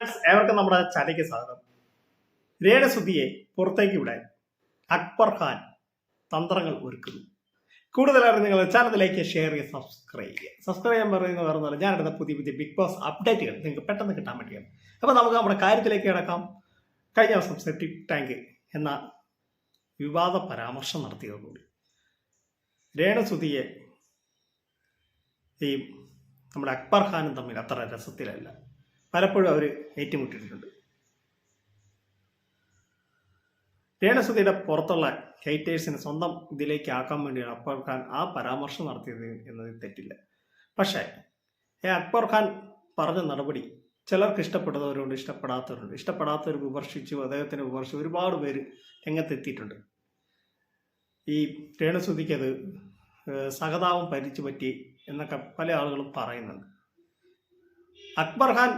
ഏവർക്കും നമ്മുടെ ചാനലിലേക്ക് സ്വാഗതം. രേണസുതിയെ പുറത്തേക്ക് വിടാൻ അക്ബർ ഖാൻ തന്ത്രങ്ങൾ ഒരുക്കുന്നു. കൂടുതലായി നിങ്ങൾ ചാനലിലേക്ക് ഷെയർ ചെയ്യുക സബ്സ്ക്രൈബ് ചെയ്യുക. സബ്സ്ക്രൈബ് ചെയ്യാൻ പറയുന്നത് വേറെ ഞാൻ എടുത്ത പുതിയ പുതിയ ബിഗ് ബോസ് അപ്ഡേറ്റുകൾ നിങ്ങൾക്ക് പെട്ടെന്ന് കിട്ടാൻ വേണ്ടിയാണ്. അപ്പോൾ നമുക്ക് നമ്മുടെ കാര്യത്തിലേക്ക് കിടക്കാം. കഴിഞ്ഞ ദിവസം സെപ്റ്റിക് ടാങ്ക് എന്ന വിവാദ പരാമർശം നടത്തിയതോടുകൂടി രേണസുതിയെ ഈ നമ്മുടെ അക്ബർ ഖാനും തമ്മിൽ അത്ര രസത്തിലല്ല. പലപ്പോഴും അവർ ഏറ്റുമുട്ടിയിട്ടുണ്ട്. രേണസുതിയുടെ പുറത്തുള്ള ഹൈറ്റേഴ്സിനെ സ്വന്തം ഇതിലേക്ക് ആക്കാൻ വേണ്ടിയാണ് അക്ബർ ഖാൻ ആ പരാമർശം നടത്തിയത് എന്നതിൽ തെറ്റില്ല. പക്ഷേ ഈ അക്ബർ ഖാൻ പറഞ്ഞ നടപടി ചിലർക്ക് ഇഷ്ടപ്പെടുന്നവരുണ്ട് ഇഷ്ടപ്പെടാത്തവരുണ്ട് ഇഷ്ടപ്പെടാത്തവർ വിമർശിച്ചു അദ്ദേഹത്തിനെ വിമർശിച്ചു ഒരുപാട് പേര് രംഗത്തെത്തിയിട്ടുണ്ട്. ഈ രേണസുതിക്ക് അത് സഹതാപം പരിച്ചു പറ്റി എന്നൊക്കെ പല ആളുകളും പറയുന്നുണ്ട്. അക്ബർ ഖാൻ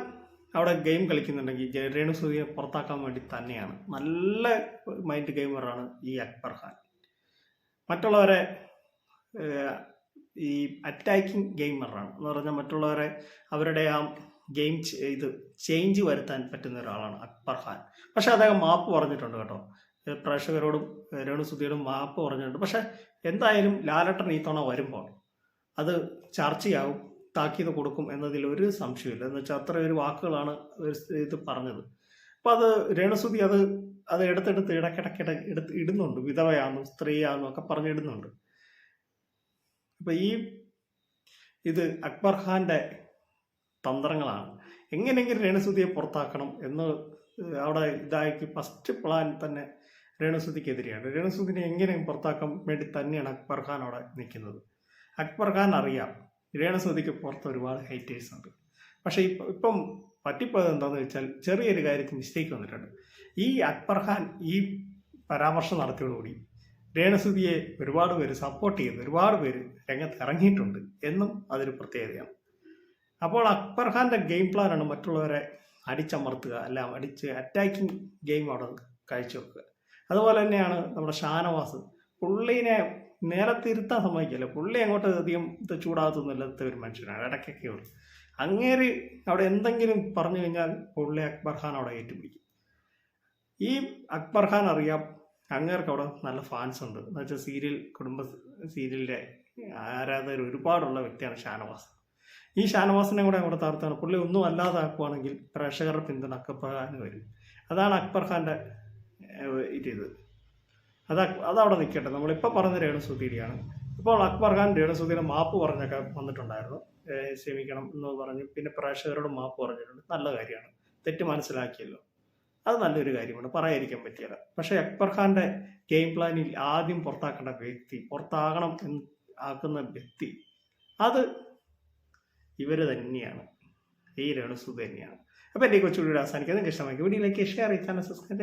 അവിടെ ഗെയിം കളിക്കുന്നുണ്ടെങ്കിൽ രേണു രേണുസുതിയെ പുറത്താക്കാൻ വേണ്ടി തന്നെയാണ്. നല്ല മൈൻഡ് ഗെയിമറാണ് ഈ അക്ബർ ഖാൻ. മറ്റുള്ളവരെ ഈ അറ്റാക്കിംഗ് ഗെയിമറാണ് എന്ന് പറഞ്ഞാൽ മറ്റുള്ളവരെ അവരുടെ ആ ഗെയിം ഇത് ചേഞ്ച് വരുത്താൻ പറ്റുന്ന ഒരാളാണ് അക്ബർ ഖാൻ. പക്ഷെ അദ്ദേഹം മാപ്പ് പറഞ്ഞിട്ടുണ്ട് കേട്ടോ. പ്രേക്ഷകരോടും രേണുസുതിയോടും മാപ്പ് പറഞ്ഞിട്ടുണ്ട്. പക്ഷെ എന്തായാലും ലാലട്ടൻ ഈ തവണ വരുമ്പോൾ അത് ചർച്ചയാവും താക്കീത് കൊടുക്കും എന്നതിൽ ഒരു സംശയമില്ല എന്ന് വെച്ചാൽ അത്ര ഒരു വാക്കുകളാണ് ഇത് പറഞ്ഞത്. അപ്പം അത് രേണസുതി അത് അത് എടുത്തെടുത്ത് ഇടക്കിടക്കിട എടുത്ത് ഇടുന്നുണ്ട്. വിധവയാണെന്നും സ്ത്രീയാണെന്നും ഒക്കെ പറഞ്ഞിടുന്നുണ്ട് അപ്പം ഈ ഇത് അക്ബർ ഖാന്റെ തന്ത്രങ്ങളാണ്. എങ്ങനെയെങ്കിലും രേണസുതിയെ പുറത്താക്കണം എന്ന് അവിടെ ഇതാക്കി ഫസ്റ്റ് പ്ലാൻ തന്നെ രേണുസുതിക്കെതിരെയാണ്. രേണുസുദിനെ എങ്ങനെയും പുറത്താക്കാൻ വേണ്ടി തന്നെയാണ് അക്ബർ ഖാൻ അവിടെ നിൽക്കുന്നത്. അക്ബർ ഖാൻ അറിയാം രേണസുതിക്ക് പുറത്ത് ഒരുപാട് ഹൈറ്റേഴ്സ് ഉണ്ട്. പക്ഷേ ഇപ്പം ഇപ്പം പറ്റിപ്പോയത് എന്താണെന്ന് വെച്ചാൽ ചെറിയൊരു കാര്യത്തിൽ മിസ്റ്റേക്ക് വന്നിട്ടുണ്ട്. ഈ അക്ബർ ഖാൻ ഈ പരാമർശം നടത്തിയോടുകൂടി രേണസുതിയെ ഒരുപാട് പേര് സപ്പോർട്ട് ചെയ്ത് ഒരുപാട് പേര് രംഗത്ത് ഇറങ്ങിയിട്ടുണ്ട് എന്നും അതൊരു പ്രത്യേകതയാണ്. അപ്പോൾ അക്ബർ ഖാന്റെ ഗെയിം പ്ലാനാണ് മറ്റുള്ളവരെ അടിച്ചമർത്തുക അല്ല അടിച്ച് അറ്റാക്കിംഗ് ഗെയിം അവിടെ കാഴ്ചവെക്കുക അതുപോലെ തന്നെയാണ് നമ്മുടെ ഷാനവാസ് പുള്ളീനെ നേരത്തെ തിരുത്താൻ സമ്മതിക്കില്ല. പുള്ളി അങ്ങോട്ട് അധികം ചൂടാകത്തൊന്നുമില്ലാത്ത ഒരു മനുഷ്യനാണ് ഇടയ്ക്കൊക്കെ ഉള്ളു. അങ്ങേര് അവിടെ എന്തെങ്കിലും പറഞ്ഞു കഴിഞ്ഞാൽ പുള്ളി അക്ബർ ഖാൻ അവിടെ ഏറ്റുപിടിക്കും. ഈ അക്ബർ ഖാൻ അറിയാം അങ്ങേർക്ക് അവിടെ നല്ല ഫാൻസ് ഉണ്ട്. എന്ന് വെച്ചാൽ സീരിയൽ കുടുംബ സീരിയലിന്റെ ആരാധകർ ഒരുപാടുള്ള വ്യക്തിയാണ് ഷാനവാസ്. ഈ ഷാനവാസിനെ കൂടെ അവിടെ തകർത്താണ്. പുള്ളി ഒന്നും അല്ലാതാക്കുവാണെങ്കിൽ പ്രേക്ഷകരുടെ പിന്തുണ അക്ബർ ഖാന് വരും. അതാണ് അക്ബർ ഖാന്റെ ഇത് അത് അതവിടെ നിൽക്കട്ടെ. നമ്മളിപ്പോൾ പറഞ്ഞ രേണുസുധീരിയാണ് ഇപ്പോൾ അക്ബർ ഖാൻ രേണുസുധീരെ മാപ്പ് പറഞ്ഞൊക്കെ വന്നിട്ടുണ്ടായിരുന്നു. ക്ഷമിക്കണം എന്ന് പറഞ്ഞു. പിന്നെ പ്രേക്ഷകരോട് മാപ്പ് പറഞ്ഞിട്ടുണ്ട്. നല്ല കാര്യമാണ്. തെറ്റ് മനസ്സിലാക്കിയല്ലോ. അത് നല്ലൊരു കാര്യമാണ്. പറയാതിരിക്കാൻ പറ്റിയല്ല പക്ഷേ അക്ബർ ഖാന്റെ ഗെയിം പ്ലാനിൽ ആദ്യം പുറത്താക്കേണ്ട വ്യക്തി പുറത്താകണം എന്ന് ആക്കുന്ന വ്യക്തി അത് ഇവർ തന്നെയാണ്. ഈ രേണുസുധ തന്നെയാണ്. അപ്പോൾ എന്റെ കൊച്ചുകൂടി അവസാനിക്കുന്നത് ഇഷ്ടമാക്കി വീഡിയോയിലേക്ക് ഷെയർ ചാനൽ സബ്സ്ക്രൈബ്